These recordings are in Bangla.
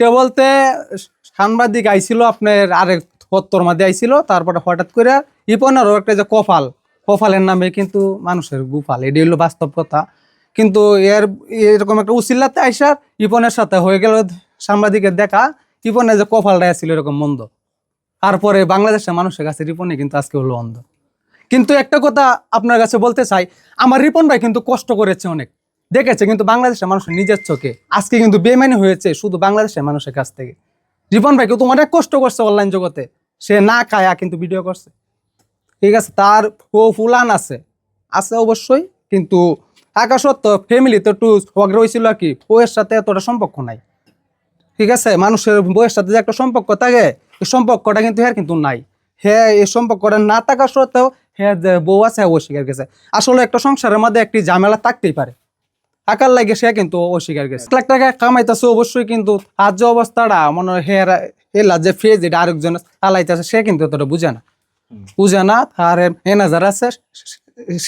সাংবাদিকটা বলতে সাংবাদিক আইছিল আপনার আরেক হত্তর মাঝে আইছিল, তারপরে হঠাৎ করে ইপনেরও একটা যে কপাল, কপালের নামে কিন্তু মানুষের গুফাল এটি হলো বাস্তব কথা। কিন্তু এর, এরকম একটা উচিল্লাতে আইসার ইপনের সাথে হয়ে গেল সাংবাদিকের দেখা, ইপনের যে কপালটা ছিল এরকম মন্দ। তারপরে বাংলাদেশের মানুষের কাছে রিপনে কিন্তু আজকে হলো অন্ধ। কিন্তু একটা কথা আপনার কাছে বলতে চাই, আমার রিপন ভাই কিন্তু কষ্ট করেছে অনেক। দেখেছে, কিন্তু বাংলাদেশের মানুষের নিজের চোখে। আজকে কিন্তু বেমানি হয়েছে শুধু বাংলাদেশের মানুষের কাছ থেকে। রিপন ভাই কিন্তু অনেক কষ্ট করছে অনলাইন জগতে। সে না খায়া কিন্তু ভিডিও করছে। ঠিক আছে, তার ও ফুলান আছে। আছে অবশ্যই, কিন্তু আকাশত ফ্যামিলি তো একটু আর কি। বউয়ের সাথে এতটা সম্পর্ক নাই। ঠিক আছে, মানুষের বউয়ের সাথে যে একটা সম্পর্ক থাকে, এই সম্পর্কটা কিন্তু হ্যাঁ কিন্তু নাই। হ্যাঁ এই সম্পর্কটা না থাকা সত্ত্বেও হ্যাঁ বউ আছে হ্যাঁ অস্বীকার গেছে আসলে একটা সংসারের মধ্যে একটি ঝামেলা থাকতেই পারে। টাকার লাগে সে কিন্তু অস্বীকার গেছে লাখ টাকা কামাইতেছে অবশ্যই কিন্তু আজ যে অবস্থাটা মনে হয় হের হেলা যে ফেজ এটা আরেকজন চালাইতেছে সে কিন্তু অতটা বুঝে না। বুঝে না আর এনাজার আছে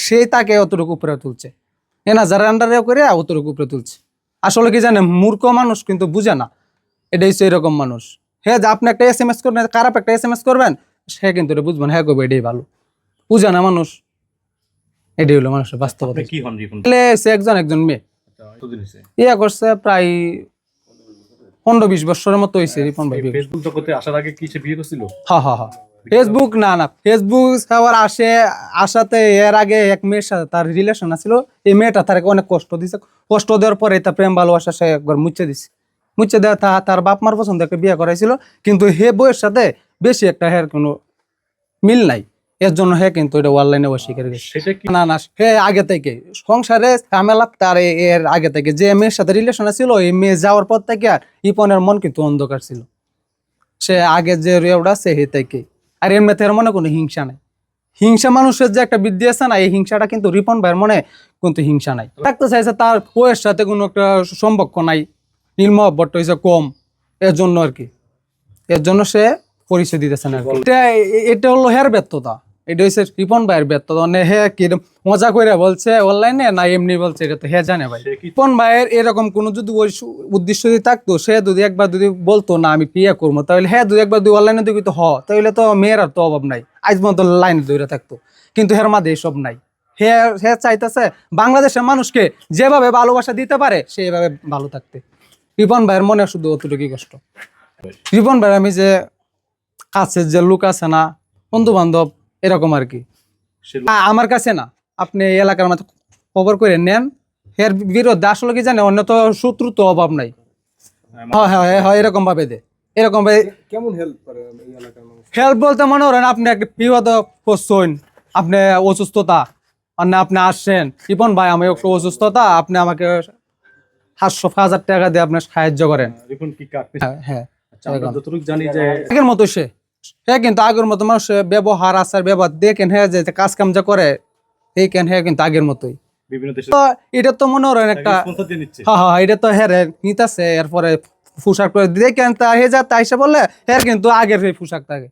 সেই তাকে অতটুকু উপরে তুলছে। এনাজার আন্ডারে করে অতটুকু উপরে তুলছে। আসলে কি জানে মূর্খ মানুষ কিন্তু বুঝে না। এটাই হচ্ছে এরকম মানুষ। হ্যাঁ যে আপনি একটা এস এম এস করবেন খারাপ একটা এস এম এস করবেন সে কিন্তু এটা বুঝবেন হ্যাঁ করবে এটাই ভালো। বুঝে না মানুষ। এটাই হলো মানুষের বাস্তবতা। কি হন সে একজন একজন মেয়ে। ইয়া করছে প্রায় পনেরো বিশ বছরের মতো হয়েছে রিপন ভাই ফেসবুক জগতে আসার আগে কি সে বিয়ে করছিল? ফেসবুক না না। ফেসবুক আবার আসে আসাতে এর আগে এক মেয়ের সাথে তার রিলেশন আছিল। এই মেয়েটা তার অনেক কষ্ট দিছে। কষ্ট দেওয়ার পরে তার প্রেম ভালোবাসা সে একবার মুচ্ছে দিছে। মুচ্ছে দেওয়া তা তার বাপ মার পছন্দ একটা বিয়ে করাইছিল। কিন্তু হে বইয়ের সাথে বেশি একটা হের কোনো মিল নাই। এর জন্য হে কিন্তু এটা অনলাইনে অস্বীকার গেছে না না হে আগে থেকে সংসারে ঝামেলা তার এর আগে থেকে যে মেয়ের সাথে রিলেশন ছিল এই মেয়ে যাওয়ার পর থেকে আর ইপনের মন কিন্তু অন্ধকার ছিল। সে আগে যে রেওড়া সে হে থেকে। আর এর মনে কোনো হিংসা নাই। হিংসা মানুষের যে একটা বৃদ্ধি আছে না এই হিংসাটা কিন্তু রিপন ভাইয়ের মনে কিন্তু হিংসা নাই। থাকতে চাইছে তার বউয়ের সাথে কোনো একটা সম্পর্ক নাই নীল মহব্বতটা হয়েছে কম এর জন্য আর কি। এর জন্য সে পরিচয় দিতেছে না এটা এটা হলো হের ব্যর্থতা। এটা হচ্ছে রিপন ভাইয়ের মানে হে কি মজা করে বলছে অনলাইনে না এমনি বলছে এটা তো হে জানে ভাই। ভাইয়ের এরকম কোনো যদি ওই উদ্দেশ্য যদি থাকতো সে যদি একবার যদি বলতো না আমি বিয়ে করব তাহলে হ্যাঁ যদি একবার দুই অনলাইনে দিবি তো হ তাহলে তো মেয়ের আর তো অভাব নাই। আজ মতো লাইনে দৌড়ে থাকতো। কিন্তু হের মাঝে এসব নাই। হে হে চাইতেছে বাংলাদেশের মানুষকে যেভাবে ভালোবাসা দিতে পারে সেভাবে ভালো থাকতে। রিপন ভাইয়ের মনে শুধু অতটুকুই কষ্ট। রিপন ভাইয়ের আমি যে কাছের যে লোক আছে না বন্ধু বান্ধব এরকম আর কি। আমার কাছে না। আপনি এলাকার মধ্যে খবর করে নেন। এর বিরুদ্ধে আসলে কি জানে অন্য তো শত্রু তো অভাব নাই। হ্যাঁ হ্যাঁ হ্যাঁ, হ্যাঁ এরকম ভাবে দে। এরকম ভাবে কেমন হেল্প করে এই এলাকার মানুষ? হেল্প বলতে মনে করেন আপনি একটা বিপদ পড়ছেন আপনি অসুস্থতা অন্য আপনি আসছেন। রিপন ভাই আমি একটু অসুস্থতা আপনি আমাকে সাতশো হাজার টাকা দিয়ে আপনি সাহায্য করেন। রিপন কি হ্যাঁ হ্যাঁ। আচ্ছা, মতো সে। হ্যাঁ কিন্তু আগের মতো মানুষের ব্যবহার আচার ব্যবহার দেখেন হ্যাঁ যে কাজ কাম যা করে এই কেন হ্যাঁ কিন্তু আগের মতোই। তো এটা তো মনে করেন একটা নিচ্ছে। হ্যাঁ হ্যাঁ এটা তো হ্যাঁ নিতাছে এরপরে পোশাক করে দেখেন তা হে যা তাই বললে হ্যাঁ কিন্তু আগের সেই পোশাক থাকে।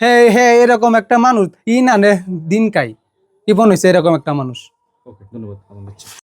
হ্যাঁ হ্যাঁ এরকম একটা মানুষ ই না নে দিন কাই। ইবন হয়েছে এরকম একটা মানুষ। ওকে ধন্যবাদ